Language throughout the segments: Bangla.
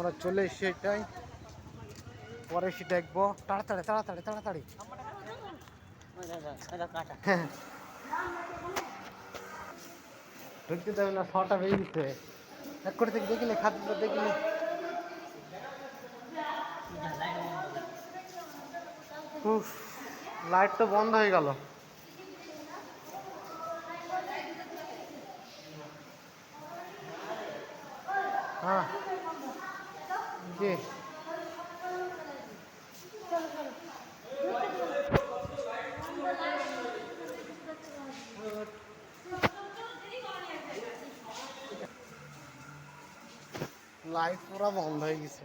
আমরা চলে এসেছি। এটাই পরে এসে দেখব। তাড়াতাড়ি তাড়াতাড়ি তাড়াতাড়ি। ঢুকতে দেবে না ছটা বেজে দিতে এক করে থেকে দেখিলে খাদ্য দেখিলে লাইট তো বন্ধ হয়ে গেল। হ্যাঁ। লাইট পুরো বন্ধ হয়ে গেছে।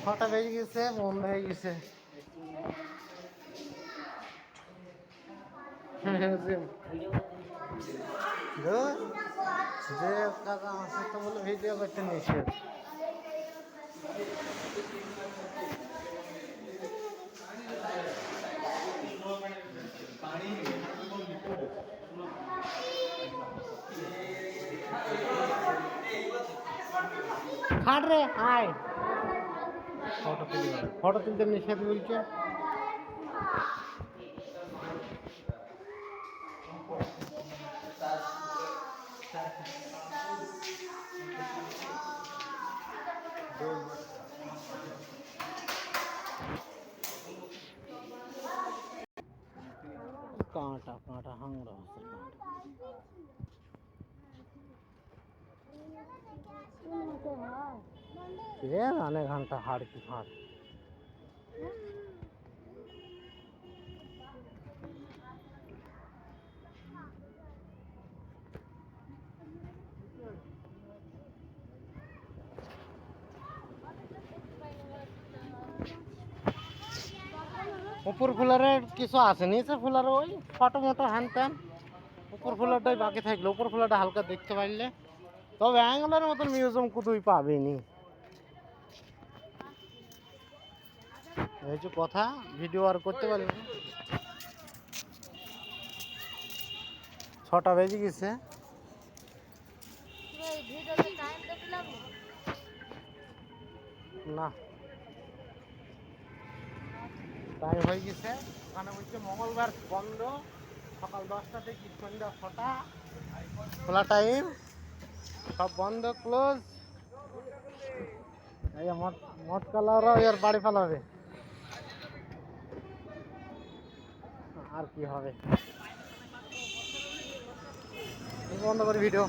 ছটা বেজে গেছে বন্ধ হয়ে গেছে। ধুর, যে কাকা আমার সাথে বলে ভিডিও করতে নিষেধ খাট রে, আয়। ফটো ফটো তুলতে নিষেধ বলছে। কাঁটা কাঁটা হাংরা আছে কাঁটা। অনেক ঘণ্টা হাড় কি হাড়। উপর ফুলারের কিছু আছে নিচে ফুলার ওই ফটো মোটো হ্যান ত্যান। উপর ফুলারটাই বাকি থাকল উপর ফুলারটা হালকা দেখতে পারলে। তবে অ্যাঙ্গলের মতন মিউজিয়াম কোথাও পাবেনি এই হচ্ছে কথা ভিডিও আর করতে পারি না। ছটা বেজে গেছে। না। টাইম হয়ে গেছে। ওখানে বলছে মঙ্গলবার বন্ধ। সকাল দশটা থেকে সন্ধ্যা ছটা। খোলা টাইম সব বন্ধ ক্লোজ এই মট মট কালারও এর বাড়ি পালাবে আর কি হবে? বন্ধ করি ভিডিও